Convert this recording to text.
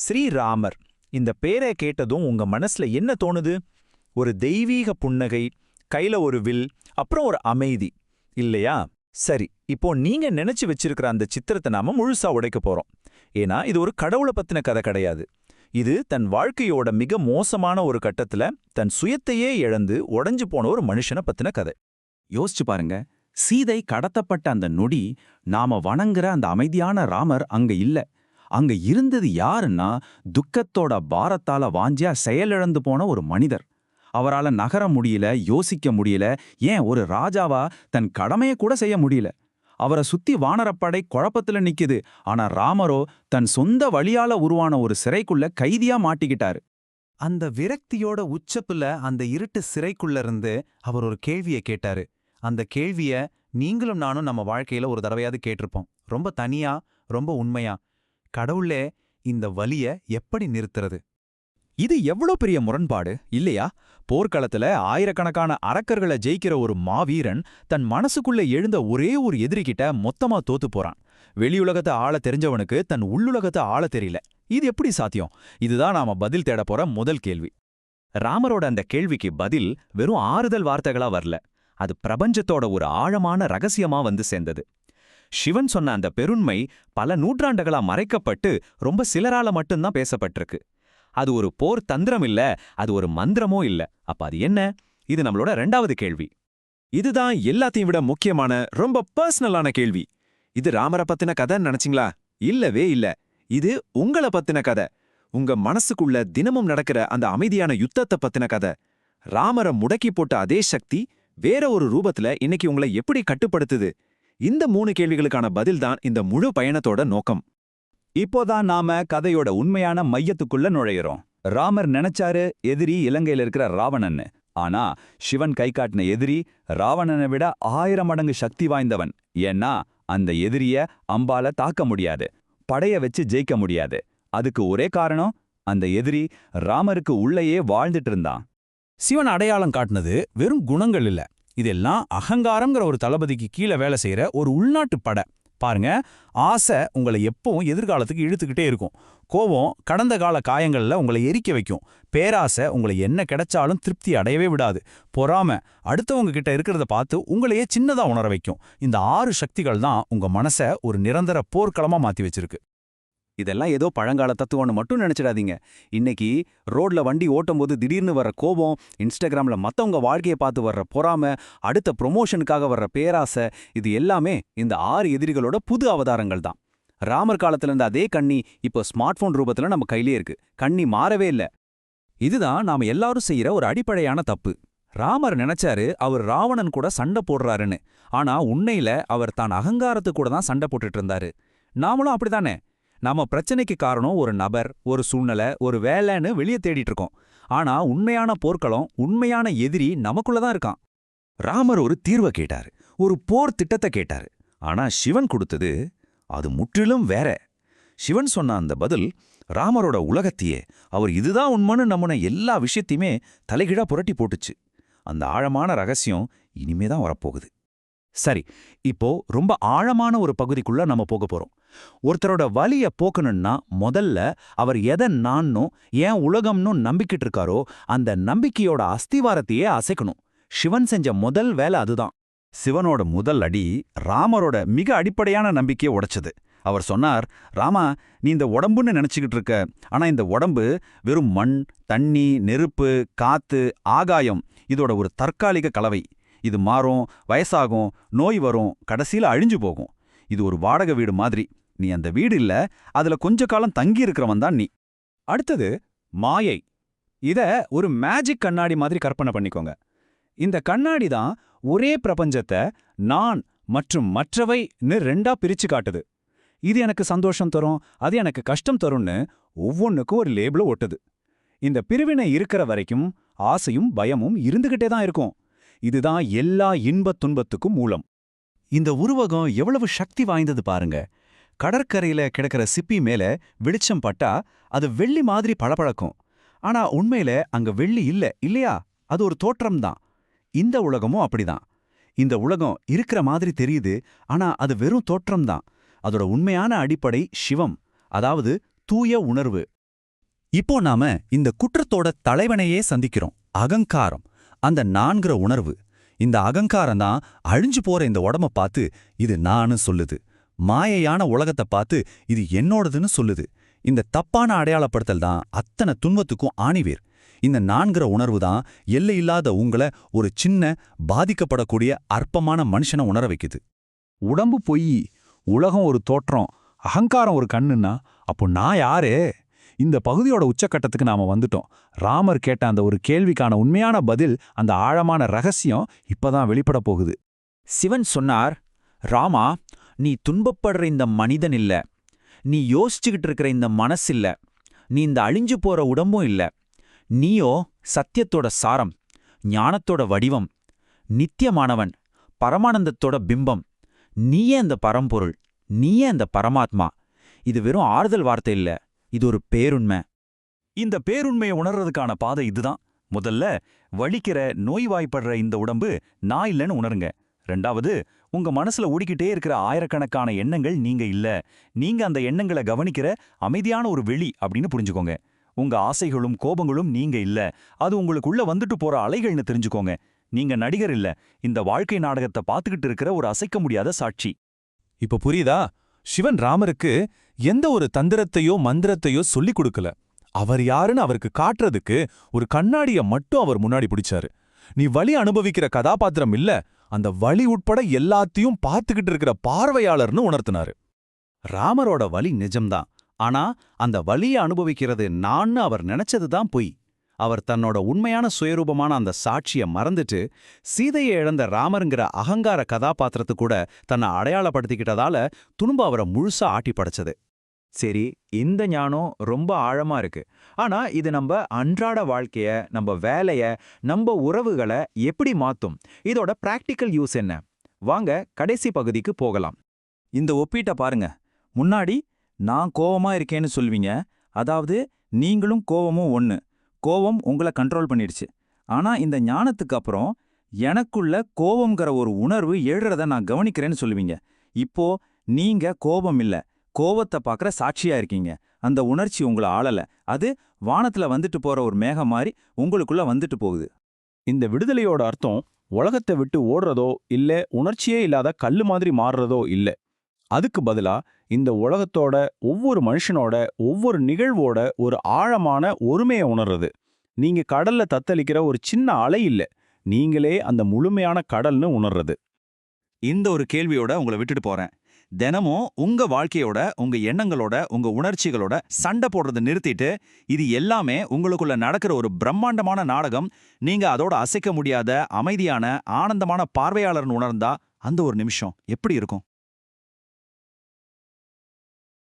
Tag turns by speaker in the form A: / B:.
A: ஸ்ரீராமர். இந்த பேரை கேட்டதும் உங்க மனசுல என்ன தோணுது? ஒரு தெய்வீக புன்னகை கையில ஒரு வில் அப்புறம் ஒரு அமைதி. இல்லையா? சரி இப்போ நீங்க நினைச்சு வச்சிருக்கிற அந்த சித்திரத்தை நாம முழுசா உடைக்க போறோம். ஏன்னா இது ஒரு கடவுளை பத்தின கதை கிடையாது. இது தன் வாழ்க்கையோட மிக மோசமான ஒரு கட்டத்துல தன் சுயத்தையே இழந்து உடைஞ்சு போன ஒரு மனுஷனை பத்தின கதை.
B: யோசிச்சு பாருங்க. சீதை கடத்தப்பட்ட அந்த நொடி நாம வணங்குற அந்த அமைதியான ராமர் அங்க இல்ல. அங்க இருந்தது யாருன்னா துக்கத்தோட பாரத்தால வாஞ்சியா செயலிழந்து போன ஒரு மனிதர். அவரால நகர முடியல யோசிக்க முடியல ஏன் ஒரு ராஜாவா தன் கடமையை கூட செய்ய முடியல. அவரை சுத்தி வானரப்படை குழப்பத்துல நிக்குது. ஆனா ராமரோ தன் சொந்த வழியால உருவான ஒரு சிறைக்குள்ள கைதியா மாட்டிக்கிட்டாரு.
C: அந்த விரக்தியோட உச்சப்புல அந்த இருட்டு சிறைக்குள்ள இருந்து அவர் ஒரு கேள்வியை கேட்டாரு. அந்த கேள்விய நீங்களும் நானும் நம்ம வாழ்க்கையில ஒரு தடவையாவது கேட்டிருப்போம். ரொம்ப தனியா ரொம்ப உண்மையா. கடவுளே இந்த வலிய எப்படி நிறுத்துறது?
A: இது எவ்வளோ பெரிய முரண்பாடு இல்லையா? போர்க்களத்துல ஆயிரக்கணக்கான அரக்கர்களை ஜெயிக்கிற ஒரு மாவீரன் தன் மனசுக்குள்ள எழுந்த ஒரே ஒரு எதிரிகிட்ட மொத்தமா தோத்து போறான். வெளியுலகத்தை ஆள தெரிஞ்சவனுக்கு தன் உள்ளுலகத்தை ஆள தெரியல. இது எப்படி சாத்தியம்? இதுதான் நாம பதில் தேட போற முதல் கேள்வி. ராமரோட அந்த கேள்விக்கு பதில் வெறும் ஆறுதல் வார்த்தைகளா வரல. அது பிரபஞ்சத்தோட ஒரு ஆழமான ரகசியமா வந்து சேர்ந்தது. சிவன் சொன்ன அந்த பெருண்மை பல நூற்றாண்டுகளா மறைக்கப்பட்டு ரொம்ப சிலரால மட்டும்தான் பேசப்பட்டிருக்கு. அது ஒரு போர் தந்திரம் இல்ல அது ஒரு மந்திரமோ இல்ல. அப்ப அது என்ன? இது நம்மளோட ரெண்டாவது கேள்வி. இதுதான் எல்லாத்தையும் விட முக்கியமான ரொம்ப பர்சனலான கேள்வி. இது ராமரை பத்தின கதைன்னு நினைச்சிங்களா? இல்லவே இல்ல. இது உங்கள பத்தின கதை. உங்க மனசுக்குள்ள தினமும் நடக்கிற அந்த அமைதியான யுத்தத்தை பத்தின கதை. ராமரை முடக்கி போட்ட அதே சக்தி வேற ஒரு ரூபத்துல இன்னைக்கு உங்களை எப்படி கட்டுப்படுத்துது? இந்த மூணு கேள்விகளுக்கான பதில்தான் இந்த முழு பயணத்தோட நோக்கம். இப்போதான் நாம கதையோட உண்மையான மையத்துக்குள்ள நுழையிறோம். ராமர் நினைச்சாரு எதிரி இலங்கையில இருக்கிற ராவணன்னு. ஆனா சிவன் கை காட்டின எதிரி ராவணனை விட ஆயிரம் மடங்கு சக்தி வாய்ந்தவன். ஏன்னா அந்த எதிரிய அம்பால தாக்க முடியாது. படைய வச்சு ஜெயிக்க முடியாது. அதுக்கு ஒரே காரணம் அந்த எதிரி ராமருக்கு உள்ளேயே வாழ்ந்துட்டு இருந்தான்.
D: சிவன் அடையாளம் காட்டினது வெறும் குணங்கள் இல்ல. இதெல்லாம் அகங்காரங்கிற ஒரு தளபதிக்கு கீழே வேலை செய்கிற ஒரு உள்நாட்டு படை. பாருங்க ஆசை உங்களை எப்பவும் எதிர்காலத்துக்கு இழுத்துக்கிட்டே இருக்கும். கோபம் கடந்த கால காயங்கள்ல உங்களை எரிக்க வைக்கும். பேராசை உங்களை என்ன கிடைச்சாலும் திருப்தி அடையவே விடாது. பொறாம அடுத்தவங்க கிட்ட இருக்கிறத பார்த்து உங்களையே சின்னதா உணர வைக்கும். இந்த ஆறு சக்திகள் தான் உங்க மனசை ஒரு நிரந்தர போர்க்களமா மாத்தி வச்சிருக்கு.
B: இதெல்லாம் ஏதோ பழங்கால தத்துவம்னு மட்டும் நினைச்சிடாதீங்க. இன்னைக்கு ரோட்ல வண்டி ஓட்டும்போது திடீர்னு வர்ற கோபம் இன்ஸ்டாகிராம்ல மத்தவங்க வாழ்க்கையை பார்த்து வர்ற பொறாம அடுத்த ப்ரொமோஷனுக்காக வர்ற பேராசை இது எல்லாமே இந்த ஆறு எதிரிகளோட புது அவதாரங்கள் தான். ராமர் காலத்துல இருந்த அதே கண்ணி இப்போ ஸ்மார்ட் போன் ரூபத்துல நம்ம கையிலே இருக்கு. கண்ணி மாறவே இல்ல. இதுதான் நாம எல்லாரும் செய்யற ஒரு அடிப்படையான தப்பு. ராமர் நினைச்சாரு அவர் ராவணன் கூட சண்டை போடுறாருன்னு. ஆனா உண்மையில அவர் தான் அகங்காரத்து கூட தான் சண்டை போட்டுட்டு இருந்தாரு. நாமளும் அப்படிதானே நாம பிரச்சனைக்கு காரணம் ஒரு நபர் ஒரு சூழ்நிலை ஒரு வேலைன்னு வெளியே தேடிட்டு இருக்கோம் ஆனா உண்மையான போர்க்களம் உண்மையான எதிரி நமக்குள்ள தான் இருக்கான். ராமர் ஒரு தீர்வை கேட்டாரு ஒரு போர் திட்டத்தை கேட்டாரு. ஆனா சிவன் கொடுத்தது அது முற்றிலும் வேற. சிவன் சொன்ன அந்த பதில் ராமரோட உலகத்தையே அவர் இதுதான் உண்மைன்னு நம்மன எல்லா விஷயத்தையுமே தலைகீழா புரட்டி போட்டுச்சு. அந்த ஆழமான ரகசியம் இனிமே தான் வரப்போகுது. சரி இப்போ ரொம்ப ஆழமான ஒரு பகுதிக்குள்ள நம்ம போக போறோம். ஒருத்தரோட வலிய போக்கணும்னா முதல்ல அவர் எதை நான்னும் ஏன் உலகம்னு நம்பிக்கிட்டு இருக்காரோ அந்த நம்பிக்கையோட அஸ்திவாரத்தையே அசைக்கணும். சிவன் செஞ்ச முதல் வேலை அதுதான். சிவனோட முதல் அடி ராமரோட மிக அடிப்படையான நம்பிக்கையை உடைச்சது. அவர் சொன்னார் ராமா நீ இந்த உடம்புன்னு நினைச்சுக்கிட்டு இருக்க. ஆனா இந்த உடம்பு வெறும் மண் தண்ணி நெருப்பு காத்து ஆகாயம் இதோட ஒரு தற்காலிக கலவை. இது மாறும் வயசாகும் நோய் வரும் கடைசியில் அழிஞ்சு போகும். இது ஒரு வாடகை வீடு மாதிரி. நீ அந்த வீடு இல்ல அதுல கொஞ்ச காலம் தங்கி இருக்கிறவன் தான் நீ. அடுத்தது மாயை. இத ஒரு மேஜிக் கண்ணாடி மாதிரி கற்பனை பண்ணிக்கோங்க. இந்த கண்ணாடி தான் ஒரே பிரபஞ்சத்தை நான் மற்றும் மற்றவைன்னு ரெண்டா பிரிச்சு காட்டுது. இது எனக்கு சந்தோஷம் தரும் அது எனக்கு கஷ்டம் தரும்னு ஒவ்வொன்றுக்கும் ஒரு லேபிள ஒட்டுது. இந்த பிரிவினை இருக்கிற வரைக்கும் ஆசையும் பயமும் இருந்துகிட்டே தான் இருக்கும். இதுதான் எல்லா இன்பத் துன்பத்துக்கும் மூலம். இந்த உருவகம் எவ்வளவு சக்தி வாய்ந்தது பாருங்க. கடற்கரையில கிடக்கிற சிப்பி மேல வெளிச்சம் பட்டா அது வெள்ளி மாதிரி பளபளக்கும். ஆனா உண்மையில அங்க வெள்ளி இல்ல இல்லையா? அது ஒரு தோற்றம்தான். இந்த உலகமும் அப்படிதான். இந்த உலகம் இருக்கிற மாதிரி தெரியுது ஆனா அது வெறும் தோற்றம்தான். அதோட உண்மையான அடிப்படை சிவம் அதாவது தூய உணர்வு. இப்போ நாம இந்த குற்றத்தோட தலைவனையே சந்திக்கிறோம் அகங்காரம். அந்த நான்கிற உணர்வு இந்த அகங்காரம் தான் அழிஞ்சு போற இந்த உடம்ப பார்த்து இது நானு சொல்லுது. மாயையான உலகத்தை பார்த்து இது என்னோடதுன்னு சொல்லுது. இந்த தப்பான அடையாளப்படுத்தல் தான் அத்தனை துன்பத்துக்கும் ஆணிவேர். இந்த நான்கிற உணர்வு தான் எல்லையில்லாத உங்களை ஒரு சின்ன பாதிக்கப்படக்கூடிய அற்பமான மனுஷனை உணர வைக்குது.
A: உடம்பு பொய் உலகம் ஒரு தோற்றம் அகங்காரம் ஒரு கண்ணுன்னா அப்போ நான் யாரே? இந்த பகுதியோட உச்சக்கட்டத்துக்கு நாம வந்துட்டோம். ராமர் கேட்ட அந்த ஒரு கேள்விக்கான உண்மையான பதில் அந்த ஆழமான ரகசியம் இப்பதான் வெளிப்பட போகுது. சிவன் சொன்னார் ராமா நீ துன்பப்படுற இந்த மனிதன் இல்ல. நீ யோசிச்சுக்கிட்டு இருக்கிற இந்த மனசு இல்ல. நீ இந்த அழிஞ்சு போற உடம்பும் இல்ல. நீயோ சத்தியத்தோட சாரம் ஞானத்தோட வடிவம் நித்தியமானவன் பரமானந்தத்தோட பிம்பம். நீயே அந்த பரம்பொருள் நீயே அந்த பரமாத்மா. இது வெறும் ஆறுதல் வார்த்தை இல்ல. இது ஒரு பேருண்மை.
B: இந்த பேருண்மையை உணர்றதுக்கான பாதை இதுதான். முதல்ல வலிக்கிற நோய்வாய்ப்படுற இந்த உடம்பு நான் இல்லைன்னு உணருங்க. ரெண்டாவது உங்க மனசுல ஓடிக்கிட்டே இருக்கிற ஆயிரக்கணக்கான எண்ணங்கள் நீங்க இல்ல. நீங்க அந்த எண்ணங்களை கவனிக்கிற அமைதியான ஒரு வெளி அப்படின்னு புரிஞ்சுக்கோங்க. உங்க ஆசைகளும் கோபங்களும் நீங்க இல்ல. அது உங்களுக்குள்ள வந்துட்டு போற அலைகள்னு தெரிஞ்சுக்கோங்க. நீங்க நடிகர் இல்ல. இந்த வாழ்க்கை நாடகத்தை பார்த்துக்கிட்டு இருக்கிற ஒரு அசைக்க முடியாத சாட்சி.
A: இப்ப புரியுதா? சிவன் ராமருக்கு எந்த ஒரு தந்திரத்தையோ மந்திரத்தையோ சொல்லிக் கொடுக்கல. அவர் யாருன்னு அவருக்கு காட்டுறதுக்கு ஒரு கண்ணாடிய மட்டும் அவர் முன்னாடி பிடிச்சாரு. நீ வழி அனுபவிக்கிற கதாபாத்திரம் இல்ல அந்த வழி உட்பட எல்லாத்தையும் பார்த்துக்கிட்டு இருக்கிற பார்வையாளர்னு உணர்த்தினாரு.
B: ராமரோட வழி நிஜம்தான். ஆனா அந்த வழியை அனுபவிக்கிறது நான்னு அவர் நினைச்சதுதான் பொய். அவர் தன்னோட உண்மையான சுயரூபமான அந்த சாட்சிய மறந்துட்டு சீதையை இழந்த ராமருங்கிற அகங்கார கதாபாத்திரத்து கூட தன்னை அடையாளப்படுத்திக்கிட்டதால துணும்பு அவரை முழுசா ஆட்டி படைச்சது.
A: சரி இந்த ஞானம் ரொம்ப ஆழமா இருக்கு. ஆனா இது நம்ம அன்றாட வாழ்க்கைய நம்ம வேலைய நம்ம உறவுகளை எப்படி மாத்தும்? இதோட பிராக்டிக்கல் யூஸ் என்ன? வாங்க கடைசி பகுதிக்கு போகலாம். இந்த ஒப்பீட்டை பாருங்க. முன்னாடி நான் கோவமா இருக்கேன்னு சொல்வீங்க. அதாவது நீங்களும் கோவமும் ஒன்று கோவம் உங்களை கண்ட்ரோல் பண்ணிடுச்சு. ஆனா இந்த ஞானத்துக்கு அப்புறம் எனக்குள்ள கோபங்கிற ஒரு உணர்வு எழுறத நான் கவனிக்கிறேன்னு சொல்லுவீங்க. இப்போ நீங்க கோபம் இல்ல. கோபத்தை பார்க்குற சாட்சியா இருக்கீங்க. அந்த உணர்ச்சி உங்களை ஆளல. அது வானத்துல வந்துட்டு போற ஒரு மேகம் மாதிரி உங்களுக்குள்ள வந்துட்டு போகுது.
D: இந்த விடுதலையோட அர்த்தம் உலகத்தை விட்டு ஓடுறதோ இல்ல உணர்ச்சியே இல்லாத கல்லு மாதிரி மாறுறதோ இல்ல. அதுக்கு பதிலா இந்த உலகத்தோட ஒவ்வொரு மனுஷனோட ஒவ்வொரு நிகழ்வோட ஒரு ஆழமான ஒருமையை உணர்றது. நீங்க கடல்ல தத்தளிக்கிற ஒரு சின்ன அலை இல்ல. நீங்களே அந்த முழுமையான கடல்னு உணர்றது.
B: இந்த ஒரு கேள்வியோட உங்களை விட்டுட்டு போறேன். தினமும் உங்க வாழ்க்கையோட உங்க எண்ணங்களோட உங்க உணர்ச்சிகளோட சண்டை போடுறதை நிறுத்திட்டு இது எல்லாமே உங்களுக்குள்ள நடக்கிற ஒரு பிரம்மாண்டமான நாடகம் நீங்க அதோட அசைக்க முடியாத அமைதியான ஆனந்தமான பார்வையாளர்னு உணர்ந்தா அந்த ஒரு நிமிஷம் எப்படி இருக்கும்?